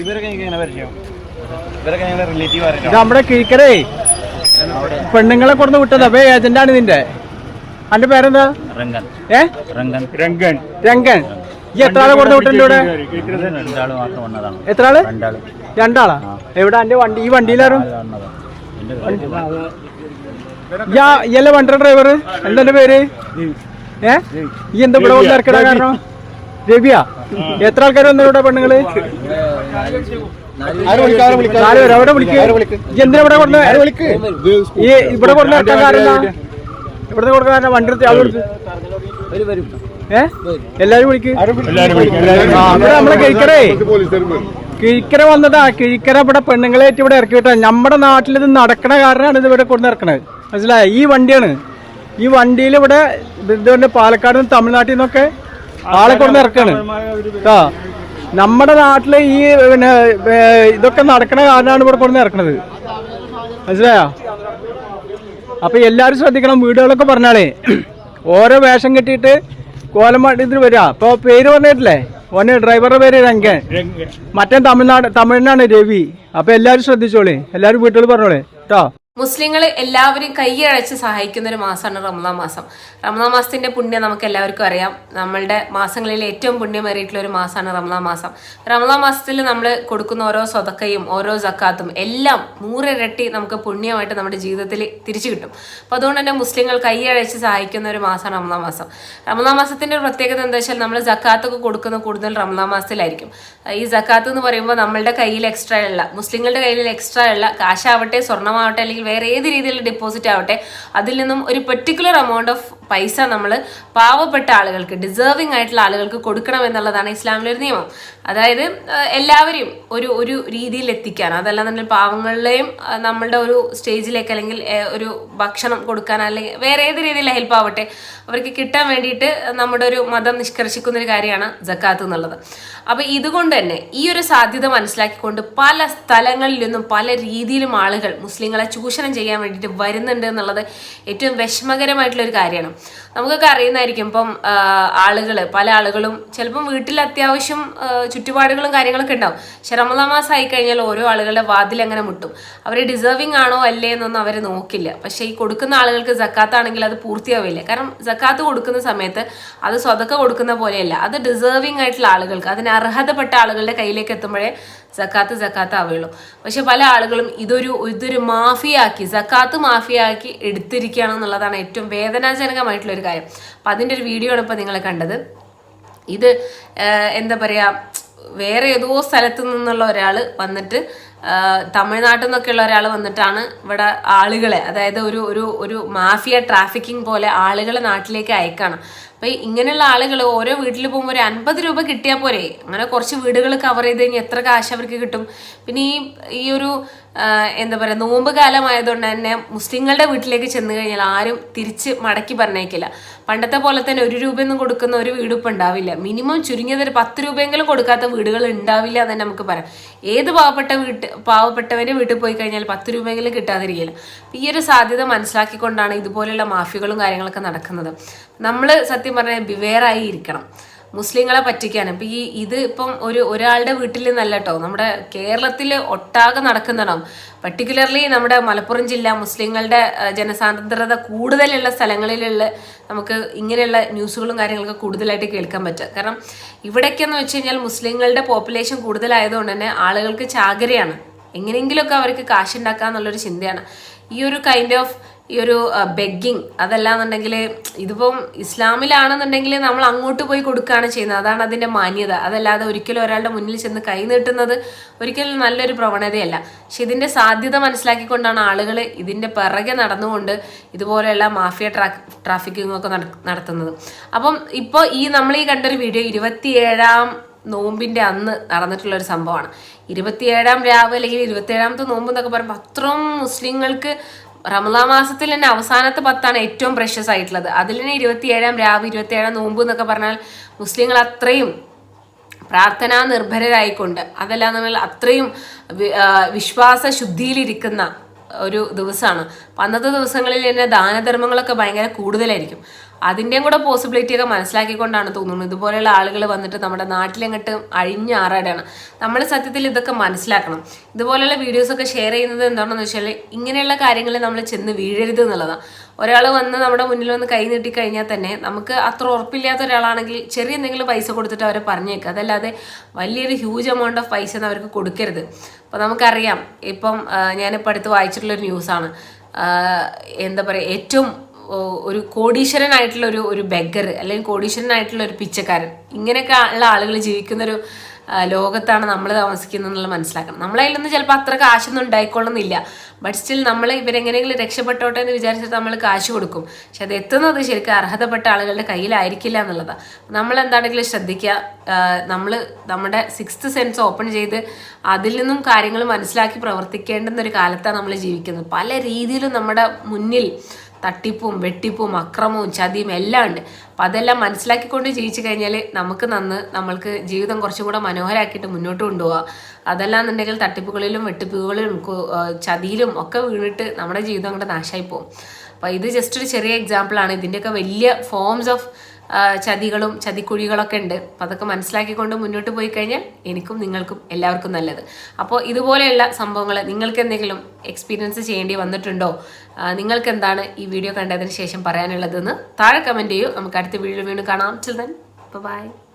ഇവരൊക്കെ എങ്ങനെ പരിചയം? ഇവരൊക്കെ ഞങ്ങളുടെ റിലേറ്റീവ് ഇത് ആയിരുന്നു നമ്മുടെ കിഴിക്കരേ. പെണ്ണുങ്ങളെ കൊണ്ടു വിട്ടത്. അപ്പൊ ഏജന്റാണ് നിന്റെ അന്റെ പേരെന്താ? രംഗൻ. ഏ? രംഗൻ. രംഗൻ. രംഗൻ. ഈ എത്ര ആളെ കൊണ്ടു വിട്ടുണ്ട് ഇവിടെ? മാത്രം വന്നതാണ്. എത്ര ആൾ രണ്ടാളാ? എവിടെ? അന്റെ വണ്ടി ഈ വണ്ടിയിലാരും? ഇയല്ലേ വണ്ടി ഡ്രൈവർ എന്താ എന്റെ പേര്? ഏ? ഈ എന്താ ഇവിടെ വന്ന് കാരണം? രവിയാ എത്ര ആൾക്കാർ വന്നു ഇവിടെ പെണ്ണുങ്ങൾ? നാല് പേര് അവിടെ വിളിക്ക്. ഈ എന്തിനാ ഇവിടെ കൊണ്ട് ഈ ഇവിടെ കൊണ്ട് ഇറക്കാൻ കാരണം എന്താ? ഇവിടുന്ന് കൊടുക്കാൻ കാരണം വണ്ടി എടുത്ത് ആൾ കൊടുത്ത് ഏ? എല്ലാരും വിളിക്ക്. ആ, ഇവിടെ നമ്മളെ കഴിക്കറേ. കിഴിക്കര വന്നതാ. കിഴിക്കര ഇവിടെ പെണ്ണുങ്ങളായിട്ട് ഇവിടെ ഇറക്കി വിട്ടാ നമ്മുടെ നാട്ടിൽ ഇത് നടക്കണ കാരണമാണ് ഇത് ഇവിടെ കൊണ്ട് ഇറക്കണത്. മനസ്സിലായ? ഈ വണ്ടിയാണ്. ഈ വണ്ടിയിൽ ഇവിടെ ഇതുകൊണ്ട് പാലക്കാട് നിന്ന് തമിഴ്നാട്ടിൽ നിന്നൊക്കെ ആളെ കൊണ്ട് ഇറക്കാണ്. ആ. നമ്മുടെ നാട്ടിലെ ഈ പിന്നെ ഇതൊക്കെ നടക്കണ കാരണമാണ് ഇവിടെ കൊണ്ട് ഇറക്കണത്. മനസ്സിലായോ? അപ്പൊ എല്ലാരും ശ്രദ്ധിക്കണം വീടുകളൊക്കെ പറഞ്ഞാലേ. ഓരോ വേഷം കെട്ടിയിട്ട് കോലമാട്ടി ഇതിന് വരിക അപ്പൊ പേര് പറഞ്ഞിട്ടില്ലേ? ഓനെ ഡ്രൈവറുടെ പേര് രംഗൻ. മറ്റേ തമിഴ്നാട് തമിഴിനാണ് രവി. അപ്പൊ എല്ലാരും ശ്രദ്ധിച്ചോളേ. എല്ലാരും വീട്ടുകൾ പറഞ്ഞോളേ. കേട്ടോ മുസ്ലിങ്ങൾ എല്ലാവരും കൈയഴച്ച് സഹായിക്കുന്ന ഒരു മാസമാണ് റമദാൻ മാസം. റമദാൻ മാസത്തിന്റെ പുണ്യം നമുക്ക് എല്ലാവർക്കും അറിയാം. നമ്മളുടെ മാസങ്ങളിൽ ഏറ്റവും പുണ്യമേറിയിട്ടുള്ള ഒരു മാസമാണ് റമദാൻ മാസം. റമദാൻ മാസത്തിൽ നമ്മൾ കൊടുക്കുന്ന ഓരോ സ്വതക്കയും ഓരോ ജക്കാത്തും എല്ലാം നൂറിരട്ടി നമുക്ക് പുണ്യമായിട്ട് നമ്മുടെ ജീവിതത്തിൽ തിരിച്ചു കിട്ടും. അപ്പോൾ അതുകൊണ്ട് തന്നെ മുസ്ലിങ്ങൾ കൈയഴച്ച് സഹായിക്കുന്ന ഒരു മാസമാണ് റമദാൻ മാസം. റമദാൻ മാസത്തിന്റെ പ്രത്യേകത എന്താ വെച്ചാൽ നമ്മൾ ജക്കാത്തൊക്കെ കൊടുക്കുന്ന കൂടുതൽ റമദാൻ മാസത്തിലായിരിക്കും. ഈ ജക്കാത്ത് എന്ന് പറയുമ്പോൾ നമ്മളുടെ കയ്യിൽ എക്സ്ട്രാ ഉള്ള മുസ്ലിങ്ങളുടെ കയ്യിൽ എക്സ്ട്രാ ഉള്ള കാശാവട്ടെ സ്വർണമാവട്ടെ അല്ലെങ്കിൽ വേറെ ഏത് രീതിയിലുള്ള ഡെപ്പോസിറ്റ് ആവട്ടെ അതിൽ നിന്നും ഒരു പെർട്ടിക്കുലർ എമൗണ്ട് ഓഫ് പൈസ നമ്മൾ പാവപ്പെട്ട ആളുകൾക്ക് ഡിസേർവിംഗ് ആയിട്ടുള്ള ആളുകൾക്ക് കൊടുക്കണം എന്നുള്ളതാണ് ഇസ്ലാമിലെ ഒരു നിയമം. അതായത് എല്ലാവരെയും ഒരു ഒരു രീതിയിൽ എത്തിക്കാൻ. അതല്ലാന്നുണ്ടെങ്കിൽ പാവങ്ങളിലെയും നമ്മളുടെ ഒരു സ്റ്റേജിലേക്ക് അല്ലെങ്കിൽ ഒരു ഭക്ഷണം കൊടുക്കാൻ അല്ലെങ്കിൽ വേറെ ഏത് രീതിയിൽ ഹെൽപ്പ് ആവട്ടെ അവർക്ക് കിട്ടാൻ വേണ്ടിയിട്ട് നമ്മുടെ ഒരു മതം നിഷ്കർഷിക്കുന്ന ഒരു കാര്യമാണ് ജക്കാത്ത് എന്നുള്ളത്. അപ്പൊ ഇതുകൊണ്ട് തന്നെ ഈ ഒരു സാധ്യത മനസ്സിലാക്കിക്കൊണ്ട് പല സ്ഥലങ്ങളിൽ നിന്നും പല രീതിയിലും ആളുകൾ മുസ്ലിങ്ങളെ ചൂഷണം ചെയ്യാൻ വേണ്ടിയിട്ട് വരുന്നുണ്ട് എന്നുള്ളത് ഏറ്റവും വിഷമകരമായിട്ടുള്ള ഒരു കാര്യമാണ്. നമുക്കൊക്കെ അറിയുന്നതായിരിക്കും ഇപ്പം ആളുകൾ പല ആളുകളും ചിലപ്പം വീട്ടിൽ അത്യാവശ്യം ചുറ്റുപാടുകളും കാര്യങ്ങളൊക്കെ ഉണ്ടാവും. പക്ഷെ റമദാ മാസം ആയി കഴിഞ്ഞാൽ ഓരോ ആളുകളുടെ വാതിൽ അങ്ങനെ മുട്ടും? അവർ ഡിസേർവിംഗ് ആണോ അല്ലേ എന്നൊന്നും അവർ നോക്കില്ല. പക്ഷെ ഈ കൊടുക്കുന്ന ആളുകൾക്ക് ജക്കാത്ത് ആണെങ്കിൽ അത് പൂർത്തിയാവില്ല. കാരണം ജക്കാത്ത് കൊടുക്കുന്ന സമയത്ത് അത് സ്വതക്ക കൊടുക്കുന്ന പോലെയല്ല. അത് ഡിസേർവിംഗ് ആയിട്ടുള്ള ആളുകൾക്ക് അതിന് അർഹതപ്പെട്ട ആളുകളുടെ കയ്യിലേക്ക് എത്തുമ്പോഴേ ജക്കാത്ത് ജക്കാത്ത് ആവുകയുള്ളൂ പക്ഷെ പല ആളുകളും ഇതൊരു ഇതൊരു മാഫിയാക്കി ജക്കാത്ത് മാഫിയാക്കി എടുത്തിരിക്കുകയാണ് എന്നുള്ളതാണ് ഏറ്റവും വേദനാജനകമായിട്ടുള്ള ഒരു കാര്യം. അപ്പം അതിന്റെ ഒരു വീഡിയോ ആണ് ഇപ്പോൾ നിങ്ങൾ കണ്ടത്. ഇത് എന്താ പറയുക വേറെ ഏതോ സ്ഥലത്തു നിന്നുള്ള ഒരാൾ വന്നിട്ട് തമിഴ്നാട്ടിൽ നിന്നൊക്കെയുള്ള ഒരാൾ വന്നിട്ടാണ് ഇവിടെ ആളുകളെ അതായത് ഒരു ഒരു ഒരു മാഫിയ ട്രാഫിക്കിംഗ് പോലെ ആളുകളെ നാട്ടിലേക്ക് അയക്കാണ്. അപ്പം ഇങ്ങനെയുള്ള ആളുകൾ ഓരോ വീട്ടിൽ പോകുമ്പോൾ ഒരു അൻപത് രൂപ കിട്ടിയാൽ പോരെ? അങ്ങനെ കുറച്ച് വീടുകൾ കവർ ചെയ്ത് കഴിഞ്ഞാൽ എത്ര കാശ് അവർക്ക് കിട്ടും? പിന്നെ ഈ ഈ ഒരു എന്താ പറയുക നോമ്പ് കാലമായതുകൊണ്ട് തന്നെ മുസ്ലിങ്ങളുടെ വീട്ടിലേക്ക് ചെന്ന് കഴിഞ്ഞാൽ ആരും തിരിച്ച് മടക്കി പറഞ്ഞേക്കില്ല പണ്ടത്തെ പോലെ തന്നെ ഒരു രൂപയൊന്നും കൊടുക്കുന്ന ഒരു വീട് ഇപ്പം ഉണ്ടാവില്ല. മിനിമം ചുരുങ്ങിയത് ഒരു പത്ത് രൂപയെങ്കിലും കൊടുക്കാത്ത വീടുകൾ ഉണ്ടാവില്ല എന്ന് നമുക്ക് പറയാം. ഏത് പാവപ്പെട്ട വീട്ട് പാവപ്പെട്ടവന്റെ വീട്ടിൽ പോയി കഴിഞ്ഞാൽ പത്ത് രൂപയെങ്കിലും കിട്ടാതിരിക്കില്ല. ഈ ഒരു സാധ്യത മനസ്സിലാക്കിക്കൊണ്ടാണ് ഇതുപോലെയുള്ള മാഫികളും കാര്യങ്ങളൊക്കെ നടക്കുന്നത്. നമ്മൾ സത്യം പറഞ്ഞാൽ ബിവേറായി ഇരിക്കണം മുസ്ലിങ്ങളെ പറ്റിക്കാൻ ഇപ്പം ഈ ഇത് ഇപ്പം ഒരു ഒരാളുടെ വീട്ടിൽ നിന്നല്ല കേട്ടോ നമ്മുടെ കേരളത്തിൽ ഒട്ടാകെ നടക്കുന്നതാണ് പർട്ടിക്കുലർലി നമ്മുടെ മലപ്പുറം ജില്ല മുസ്ലിങ്ങളുടെ ജനസാന്ദ്രത കൂടുതലുള്ള സ്ഥലങ്ങളിലുള്ള നമുക്ക് ഇങ്ങനെയുള്ള ന്യൂസുകളും കാര്യങ്ങളൊക്കെ കൂടുതലായിട്ട് കേൾക്കാൻ പറ്റുക. കാരണം ഇവിടേക്കെന്ന് വെച്ച് കഴിഞ്ഞാൽ മുസ്ലിങ്ങളുടെ പോപ്പുലേഷൻ കൂടുതലായതുകൊണ്ട് തന്നെ ആളുകൾക്ക് ചാകരയാണ്. എങ്ങനെയെങ്കിലുമൊക്കെ അവർക്ക് കാശുണ്ടാക്കുക എന്നുള്ളൊരു ചിന്തയാണ്. ഈ ഒരു കൈൻഡ് ഓഫ് ഈ ഒരു ബെഗിങ് അതല്ലാന്നുണ്ടെങ്കിൽ ഇതിപ്പം ഇസ്ലാമിലാണെന്നുണ്ടെങ്കിൽ നമ്മൾ അങ്ങോട്ട് പോയി കൊടുക്കുകയാണ് ചെയ്യുന്നത്. അതാണ് അതിന്റെ മാന്യത. അതല്ലാതെ ഒരിക്കലും ഒരാളുടെ മുന്നിൽ ചെന്ന് കൈ നീട്ടുന്നത് ഒരിക്കലും നല്ലൊരു പ്രവണതയല്ല. പക്ഷെ ഇതിന്റെ സാധ്യത മനസ്സിലാക്കിക്കൊണ്ടാണ് ആളുകൾ ഇതിന്റെ പിറകെ നടന്നുകൊണ്ട് ഇതുപോലെയുള്ള മാഫിയ ട്രാ ട്രാഫിക്കിംഗ് ഒക്കെ നടത്തുന്നത്. അപ്പം ഇപ്പോൾ ഈ നമ്മൾ ഈ കണ്ടൊരു വീഡിയോ ഇരുപത്തിയേഴാം നോമ്പിന്റെ അന്ന് നടന്നിട്ടുള്ള ഒരു സംഭവമാണ്. ഇരുപത്തിയേഴാം രാവ് അല്ലെങ്കിൽ ഇരുപത്തിയേഴാമത്തെ നോമ്പ് എന്നൊക്കെ പറയുമ്പോൾ അത്രയും മുസ്ലിങ്ങൾക്ക് റമദാ മാസത്തിൽ തന്നെ അവസാനത്തെ പത്താണ് ഏറ്റവും പ്രഷ്യസ് ആയിട്ടുള്ളത്. അതിൽ തന്നെ ഇരുപത്തിയേഴാം രാവ് ഇരുപത്തിയേഴാം നോമ്പ് എന്നൊക്കെ പറഞ്ഞാൽ മുസ്ലിങ്ങൾ അത്രയും പ്രാർത്ഥനാ നിർഭരരായിക്കൊണ്ട് അതല്ലാന്നുണ്ടെങ്കിൽ അത്രയും വി- ആ, വിശ്വാസ ശുദ്ധിയിലിരിക്കുന്ന ഒരു ദിവസമാണ്. അന്നത്തെ ദിവസങ്ങളിൽ തന്നെ ദാനധർമ്മങ്ങളൊക്കെ ഭയങ്കര കൂടുതലായിരിക്കും. അതിന്റെയും കൂടെ പോസിബിലിറ്റി ഒക്കെ മനസ്സിലാക്കിക്കൊണ്ടാണ് തോന്നുന്നത്. ഇതുപോലെയുള്ള ആളുകൾ വന്നിട്ട് നമ്മുടെ നാട്ടിലെങ്ങോട്ട് അഴിഞ്ഞാറാടാണ് നമ്മൾ സത്യത്തിൽ ഇതൊക്കെ മനസ്സിലാക്കണം. ഇതുപോലെയുള്ള വീഡിയോസൊക്കെ ഷെയർ ചെയ്യുന്നത് എന്താണെന്ന് വെച്ചാൽ ഇങ്ങനെയുള്ള കാര്യങ്ങളിൽ നമ്മൾ ചെന്ന് വീഴരുത് എന്നുള്ളതാണ്. ഒരാൾ വന്ന് നമ്മുടെ മുന്നിൽ വന്ന് കൈ നീട്ടി കഴിഞ്ഞാൽ തന്നെ നമുക്ക് അത്ര ഉറപ്പില്ലാത്ത ഒരാളാണെങ്കിൽ ചെറിയ എന്തെങ്കിലും പൈസ കൊടുത്തിട്ട് അവരെ പറഞ്ഞേക്കുക അതല്ലാതെ വലിയൊരു ഹ്യൂജ് എമൗണ്ട് ഓഫ് പൈസ ഒന്നും അവർക്ക് കൊടുക്കരുത്. അപ്പോൾ നമുക്കറിയാം. ഇപ്പം ഞാനിപ്പോൾ അടുത്ത് വായിച്ചിട്ടുള്ളൊരു ന്യൂസാണ് എന്താ പറയുക ഏറ്റവും ഒരു കോടീശ്വരനായിട്ടുള്ള ഒരു ഒരു ബെഗർ അല്ലെങ്കിൽ കോടീശ്വരനായിട്ടുള്ള ഒരു പിച്ചക്കാരൻ. ഇങ്ങനെയൊക്കെ ഉള്ള ആളുകൾ ജീവിക്കുന്ന ഒരു ലോകത്താണ് നമ്മൾ താമസിക്കുന്നത് എന്നുള്ളത് മനസ്സിലാക്കണം. നമ്മളതിലൊന്നും ചിലപ്പോൾ അത്ര കാശൊന്നും ഉണ്ടായിക്കൊള്ളുന്നില്ല. ബട്ട് സ്റ്റിൽ നമ്മൾ ഇവരെങ്ങനെയെങ്കിലും രക്ഷപ്പെട്ടോട്ടെ എന്ന് വിചാരിച്ചിട്ട് നമ്മൾ കാശ് കൊടുക്കും. പക്ഷെ അത് എത്തുന്നത് ശരിക്കും അർഹതപ്പെട്ട ആളുകളുടെ കയ്യിലായിരിക്കില്ല എന്നുള്ളതാണ് നമ്മൾ എന്താണെങ്കിലും ശ്രദ്ധിക്കുക. നമ്മൾ നമ്മുടെ സിക്സ്ത് സെൻസ് ഓപ്പൺ ചെയ്ത് അതിൽ നിന്നും കാര്യങ്ങൾ മനസ്സിലാക്കി പ്രവർത്തിക്കേണ്ടുന്ന ഒരു കാലത്താണ് നമ്മൾ ജീവിക്കുന്നത്. പല രീതിയിലും നമ്മുടെ മുന്നിൽ തട്ടിപ്പും വെട്ടിപ്പും അക്രമവും ചതിയും എല്ലാം ഉണ്ട്. അപ്പം അതെല്ലാം മനസ്സിലാക്കിക്കൊണ്ട് ജീവിച്ചു കഴിഞ്ഞാൽ നമുക്ക് നന്ന് നമ്മൾക്ക് ജീവിതം കുറച്ചും കൂടെ മനോഹരമാക്കിയിട്ട് മുന്നോട്ട് കൊണ്ടുപോകാം അതെല്ലാം എന്നുണ്ടെങ്കിൽ തട്ടിപ്പുകളിലും വെട്ടിപ്പുകളിലും ചതിയിലും ഒക്കെ വീണിട്ട് നമ്മുടെ ജീവിതം കൂടെ നാശമായി പോകും അപ്പോൾ ഇത് ജസ്റ്റ് ഒരു ചെറിയ എക്സാമ്പിളാണ് ഇതിന്റെയൊക്കെ വലിയ ഫോംസ് ഓഫ് ചതികളും ചതിക്കുഴികളൊക്കെ ഉണ്ട്. അപ്പം അതൊക്കെ മനസ്സിലാക്കിക്കൊണ്ട് മുന്നോട്ട് പോയി കഴിഞ്ഞാൽ എനിക്കും നിങ്ങൾക്കും എല്ലാവർക്കും നല്ലത്. അപ്പോൾ ഇതുപോലെയുള്ള സംഭവങ്ങൾ നിങ്ങൾക്ക് എന്തെങ്കിലും എക്സ്പീരിയൻസ് ചെയ്യേണ്ടി വന്നിട്ടുണ്ടോ? നിങ്ങൾക്ക് എന്താണ് ഈ വീഡിയോ കണ്ടതിന് ശേഷം പറയാനുള്ളതെന്ന് താഴെ കമന്റ് ചെയ്യൂ. നമുക്ക് അടുത്ത വീഡിയോ വീണ്ടും കാണാം. ചിൽ ദൻ ബൈ